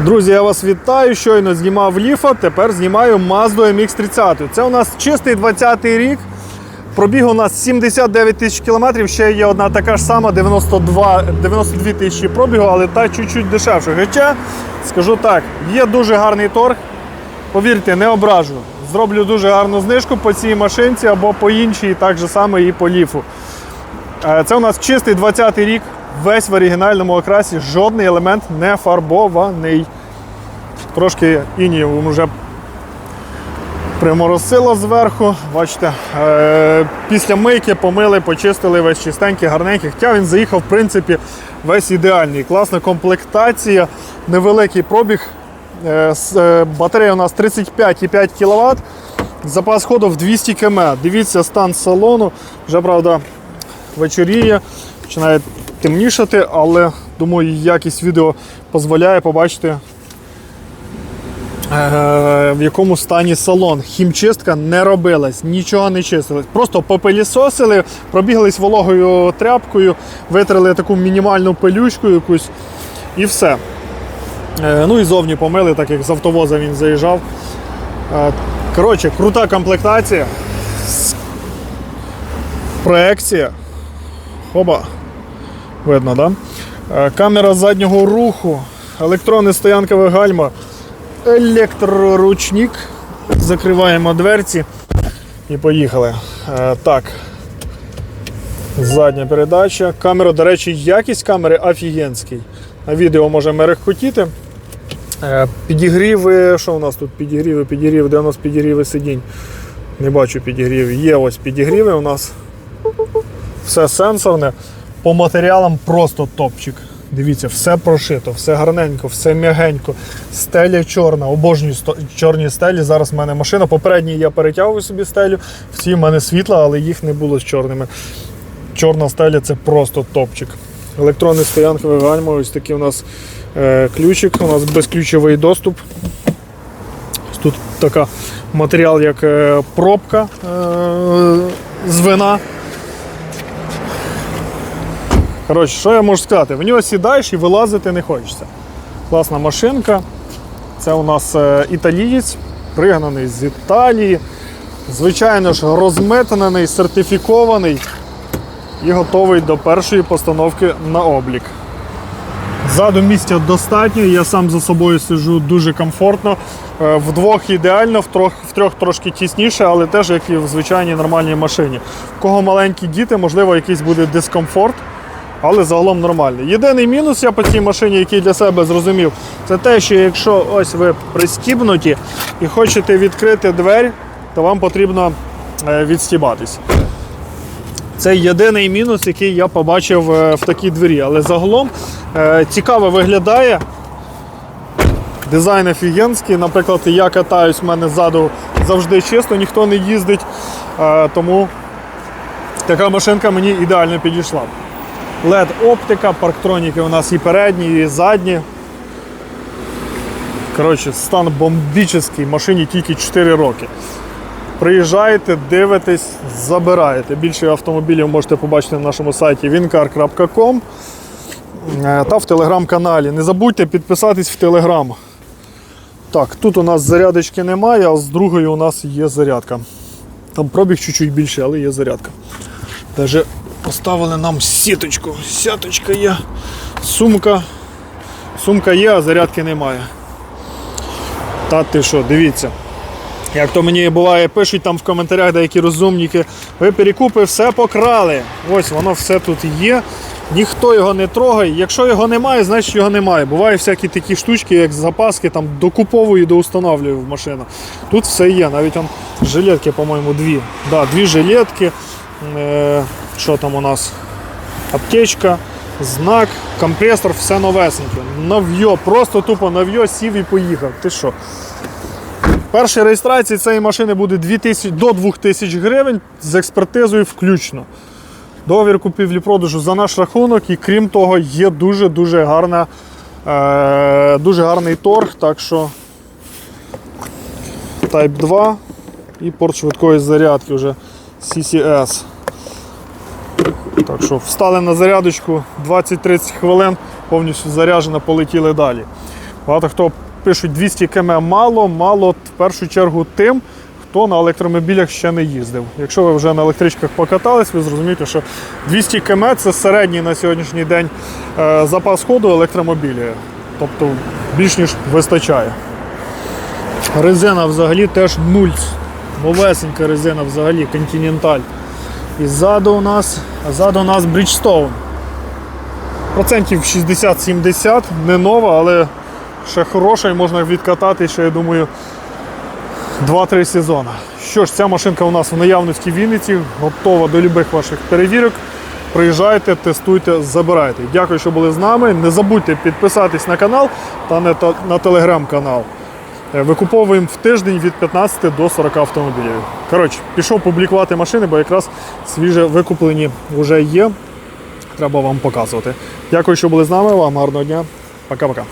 Друзі, я вас вітаю. Щойно знімав ліфа, тепер знімаю Mazda MX-30. Це у нас чистий 20-й рік. Пробіг у нас 79 тисяч кілометрів. Ще є одна така ж сама 92, 92 тисячі пробігу, але та чуть-чуть дешевше. Хоча, скажу так, є дуже гарний торг. Повірте, не ображу. Зроблю дуже гарну знижку по цій машинці або по іншій, так же само і по ліфу. Е, Це у нас чистий 20-й рік, весь в оригінальному окрасі, жодний елемент не фарбований. Трошки інію вже приморосило зверху. Бачите, е, після мийки помили, почистили весь чистенький, гарненький. Хоча він заїхав, в принципі, весь ідеальний. Класна комплектація, невеликий пробіг. Е, е, Батарея у нас 35,5 кВт. Запас ходу в 200 км. Дивіться стан салону. Вже правда вечоріє, починає темнішати, але думаю, якість відео дозволяє побачити, е, в якому стані салон. Хімчистка не робилась, нічого не чистилось. Просто попилісосили, пробіглись вологою тряпкою, витрили таку мінімальну пилючку якусь і все. Е, Ну і зовні помили, так як з автовоза він заїжджав. Е, Коротше, крута комплектація. Проекція. Хоба. Видно, да? Е, Камера заднього руху, електронне стоянкове гальма, електроручник. Закриваємо дверці і поїхали. Е, Так. Задня передача. Камера, до речі, якість камери офігенський. На відео може мерехкотіти. Е, Підігріви, що у нас тут? Підігріви, підігріви, де у нас підігріви сидінь? Не бачу підігрівів. Є ось підігріви у нас. Все сенсорне. По матеріалам просто топчик. Дивіться, все прошито, все гарненько, все м'ягенько. Стеля чорна, обожнюю чорні стелі. Зараз в мене машина. Попередній я перетягую собі стелю. Всі в мене світла, але їх не було з чорними. Чорна стеля це просто топчик. Електронний стоянковий гальма, ось такий у нас е, ключик, у нас безключовий доступ. Ось Тут така матеріал, як е, пробка е, з вина. Коротше, що я можу сказати? В нього сідаєш і вилазити не хочеться. Класна машинка. Це у нас е, італієць, пригнаний з Італії. Звичайно ж, розметаний, сертифікований і готовий до першої постановки на облік. Ззаду місця достатньо, я сам за собою сиджу дуже комфортно. Е, Вдвох ідеально, в трьох, в трьох трошки тісніше, але теж як і в звичайній нормальній машині. В кого маленькі діти, можливо, якийсь буде дискомфорт, але загалом нормальний. Єдиний мінус я по цій машині, який для себе зрозумів, це те, що якщо ось ви пристібнуті і хочете відкрити двері, то вам потрібно е, відстібатись. Це єдиний мінус, який я побачив е, в такій двері. Але загалом е, цікаво виглядає. Дизайн офігенський. Наприклад, я катаюсь, в мене ззаду завжди чисто, ніхто не їздить. Тому така машинка мені ідеально підійшла. Led оптика, парктроніки у нас і передні, і задні. Коротше, стан бомбічний, машині тільки 4 роки. Приїжджаєте, дивитесь, забираєте. Більше автомобілів можете побачити на нашому сайті wincar.com е, та в телеграм-каналі. Не забудьте підписатись в телеграм. Так, тут у нас зарядочки немає, а з другої у нас є зарядка. Там пробіг чуть-чуть більше, але є зарядка. Даже поставили нам сіточку. Сяточка є, сумка. Сумка є, а зарядки немає. Та ти що, дивіться. Як то мені буває, пишуть там в коментарях деякі розумніки, ви перекупи все покрали. Ось воно все тут є. Ніхто його не трогає. Якщо його немає, значить його немає. Бувають всякі такі штучки, як запаски, там докуповую, доустановлюю в машину. Тут все є. Навіть он жилетки, по-моєму, дві. Да, дві жилетки. Е, що там у нас? Аптечка, знак, компресор, все новесеньке. Нав'йо, просто тупо нав'йо, сів і поїхав. Ти що? Перша реєстрація цієї машини буде 2000, до 2000 гривень з експертизою включно. Договір купівлі-продажу за наш рахунок, і крім того, є дуже-дуже гарна, е, дуже гарний торг. Так що Type 2 і порт швидкої зарядки вже CCS. Так що встали на зарядочку 20-30 хвилин, повністю заряджено, полетіли далі. Багато хто пишуть 200 км мало, мало в першу чергу тим, хто на електромобілях ще не їздив. Якщо ви вже на електричках покатались, ви зрозумієте, що 200 км це середній на сьогоднішній день е, запас ходу електромобіля. Тобто більш ніж вистачає. Резина взагалі теж нульц. Новесенька резина взагалі, континенталь. І ззаду у нас, ззаду у нас Bridgestone. Процентів 60-70, не нова, але ще хороша і можна відкатати ще, я думаю, 2-3 сезони. Що ж, ця машинка у нас в наявності в Вінниці, готова до будь-яких ваших перевірок. Приїжджайте, тестуйте, забирайте. Дякую, що були з нами. Не забудьте підписатись на канал та на, та- на телеграм-канал. Е, Викуповуємо в тиждень від 15 до 40 автомобілів. Коротше, пішов публікувати машини, бо якраз свіже викуплені вже є. Треба вам показувати. Дякую, що були з нами. Вам гарного дня. Пока-пока.